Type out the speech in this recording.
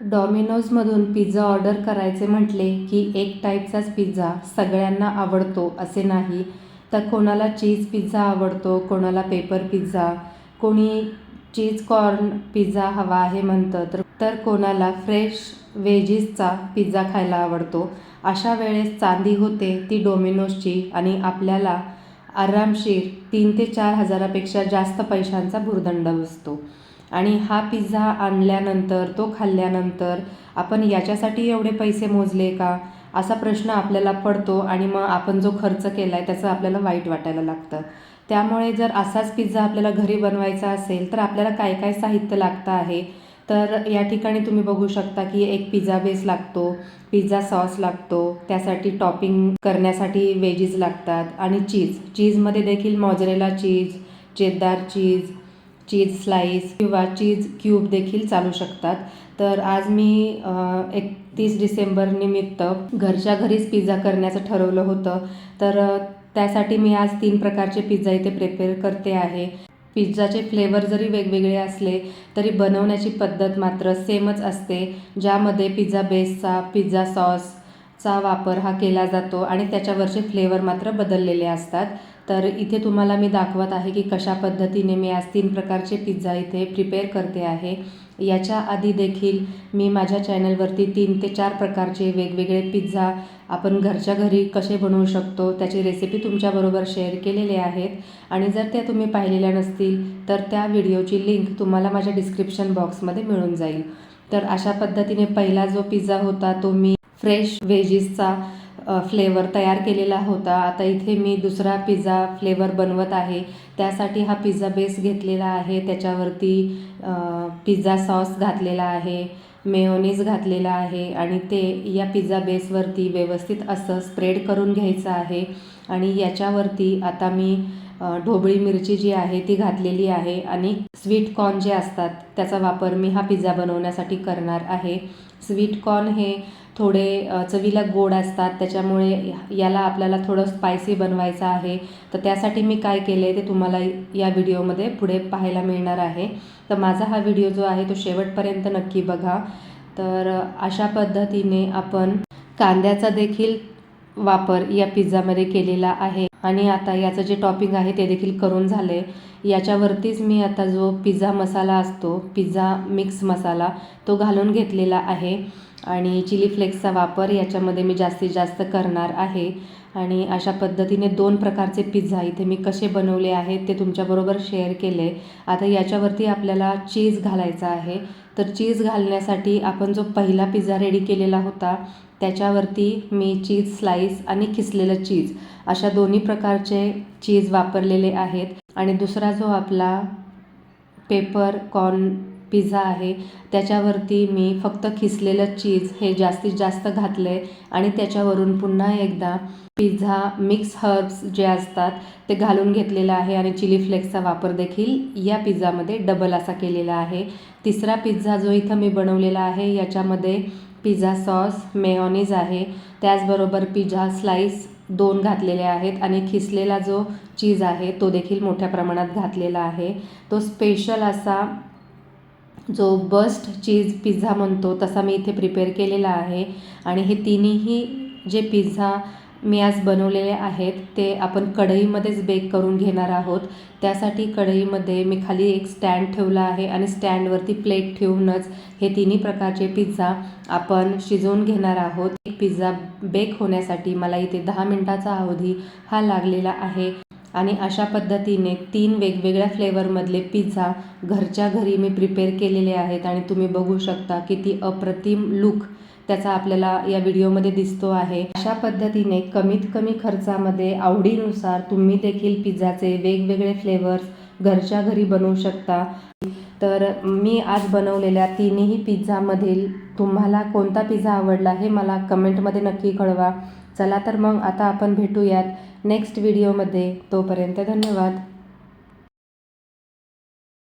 डॉमिनोजमधून pizza order करायचे म्हटले की एक टाईपचाच पिझ्झा सगळ्यांना आवडतो असे नाही. तर कोणाला चीज पिझ्झा आवडतो कोणाला पेपर पिझ्झा कोणी चीज कॉर्न पिझ्झा हवा आहे म्हणतं तर तर कोणाला फ्रेश वेजीसचा पिझ्झा खायला आवडतो. अशा वेळेस चांदी होते ती डोमिनोजची आणि आपल्याला आरामशीर तीन ते चार हजारापेक्षा जास्त पैशांचा भुर्दंड बसतो. आणि हा पिझ्झा आणल्यानंतर तो खाल्ल्यानंतर आपण याच्यासाठी एवढे पैसे मोजले का? असा प्रश्न आपल्याला पडतो आणि मग आपण जो खर्च केला आहे त्याचं आपल्याला वाईट वाटायला लागतं. त्यामुळे जर असाच पिझ्झा आपल्याला घरी बनवायचा असेल तर आपल्याला काय काय साहित्य लागतं आहे? तर या ठिकाणी तुम्ही बघू शकता की एक पिझ्झा बेस लागतो पिझ्झा सॉस लागतो त्यासाठी टॉपिंग करण्यासाठी वेजीज लागतात आणि चीज. चीजमध्ये देखील मॉजरेला चीज चेद्दार चीज चीज स्लाईस किंवा चीज क्यूब देखील चालू शकतात. तर आज मी एकतीस डिसेंबर निमित्त घरच्या घरीच पिझ्झा करण्याचं ठरवलं होतं. तर त्यासाठी मी आज तीन प्रकारचे पिझ्झा इथे प्रिपेअर करते आहे. पिझ्झाचे फ्लेवर जरी वेगवेगळे असले तरी बनवण्याची पद्धत मात्र सेमच असते ज्यामध्ये पिझ्झा बेसचा पिझ्झा सॉस चा वापर हा केला जातो आणि त्याच्यावरचे फ्लेवर मात्र बदललेले असतात. तर इथे तुम्हाला मी दाखवत आहे की कशा पद्धतीने मी आज तीन प्रकारचे पिझ्झा इथे प्रिपेअर करते आहे. याच्या आधी देखील मी माझ्या चॅनलवरती तीन ते चार प्रकारचे वेगवेगळे पिझ्झा आपण घरच्या घरी कसे बनवू शकतो त्याची रेसिपी तुमच्याबरोबर शेअर केलेले आहेत. आणि जर त्या तुम्ही पाहिलेल्या नसतील तर त्या व्हिडिओची लिंक तुम्हाला माझ्या डिस्क्रिप्शन बॉक्समध्ये मिळून जाईल. तर अशा पद्धतीने पहिला जो पिझ्झा होता तो मी फ्रेश व्हेजीसचा फ्लेवर तयार केलेला होता. आता इथे मी दुसरा पिझ्झा फ्लेवर बनवत आहे. त्यासाठी हा पिझ्झा बेस घेतलेला आहे. त्याच्यावरती पिझ्झा सॉस घातलेला आहे मेयोनीज घातलेला आहे आणि ते या पिझ्झा बेसवरती व्यवस्थित असं स्प्रेड करून घ्यायचं आहे. आणि याच्यावरती आता मी ढोबळी मिरची जी आहे ती घातलेली आहे आणि स्वीट कॉर्न जे असतात त्याचा वापर मी हा पिझ्झा बनवण्यासाठी करणार आहे. स्वीट कॉर्न हे थोडे चवीला गोड असतात त्याच्यामुळे याला आपल्याला थोडं स्पायसी बनवायचं आहे. तर त्यासाठी मी काय केले ते तुम्हाला या व्हिडिओमध्ये पुढे पाहायला मिळणार आहे. तर माझा हा व्हिडिओ जो आहे तो शेवटपर्यंत नक्की बघा. तर अशा पद्धतीने आपण कांद्याचा देखील वापर या पिझ्झामध्ये केलेला आहे. आणि आता याचं जे टॉपिंग आहे ते देखील करून झाले याच्यावरतीच मी आता जो पिझ्झा मसाला असतो पिझ्झा मिक्स मसाला तो घालून घेतलेला आहे. आणि चिली फ्लेक्सचा वापर याच्यामध्ये मी जास्तीत जास्त करणार आहे. आणि अशा पद्धतीने दोन प्रकारचे पिझ्झा इथे मी कसे बनवले आहेत ते तुमच्याबरोबर शेअर केले. आता याच्यावरती आपल्याला चीज घालायचा आहे. तर चीज घालण्यासाठी आपण जो पहिला पिझ्झा रेडी केलेला होता त्याच्यावरती मी चीज स्लाईस आणि खिसलेलं चीज अशा दोन्ही प्रकारचे चीज वापरलेले आहेत. आणि दुसरा जो आपला पेपर कॉर्न पिझ्झा आहे. त्याच्यावरती मी फक्त खिसलेलं चीज हे जास्तीत जास्त घातलं आहे आणि त्याच्यावरून पुन्हा एकदा पिझ्झा मिक्स हर्ब्स जे असतात ते घालून घेतलेलं आहे आणि चिली फ्लेक्सचा वापर देखील या पिझ्झामध्ये डबल असा केलेला आहे. तिसरा पिझ्झा जो इथं मी बनवलेला आहे याच्यामध्ये पिझ्झा सॉस मेयोनीज आहे. त्याचबरोबर पिझ्झा स्लाईस दोन घातलेले आहेत आणि खिसलेला जो चीज आहे तो देखील मोठ्या प्रमाणात घातलेला आहे. तो स्पेशल असा जो बस्ट चीज पिझ्झा म्हणतो तसा मी इथे प्रिपेअर केलेला आहे. आणि हे तिन्ही जे पिझ्झा मी आज बनवलेले आहेत ते आपण कढईमध्येच बेक करून घेणार आहोत. त्यासाठी कढईमध्ये मी खाली एक स्टँड ठेवला आहे आणि स्टँडवरती प्लेट ठेवूनच हे तिन्ही प्रकारचे पिझ्झा आपण शिजवून घेणार आहोत. एक पिझ्झा बेक होण्यासाठी मला इथे दहा मिनटाचा अवधी हा लागलेला आहे. आणि अशा पद्धतीने तीन वेगवेगळ्या फ्लेवरमधले पिझ्झा घरच्या घरी मी प्रिपेअर केलेले आहेत आणि तुम्ही बघू शकता किती अप्रतिम लुक त्याचा आपल्याला या व्हिडिओमध्ये दिसतो आहे. अशा पद्धतीने कमीत कमी खर्चामध्ये आवडीनुसार तुम्ही देखील पिझ्झाचे वेगवेगळे फ्लेवर्स घरच्या घरी बनवू शकता. तर मी आज बनवलेल्या तिन्ही पिझ्झामधील तुम्हाला कोणता पिझ्झा आवडला हे मला कमेंटमध्ये नक्की कळवा. चला तर मग आता आपण भेटूयात नेक्स्ट व्हिडिओमध्ये तोपर्यंत धन्यवाद.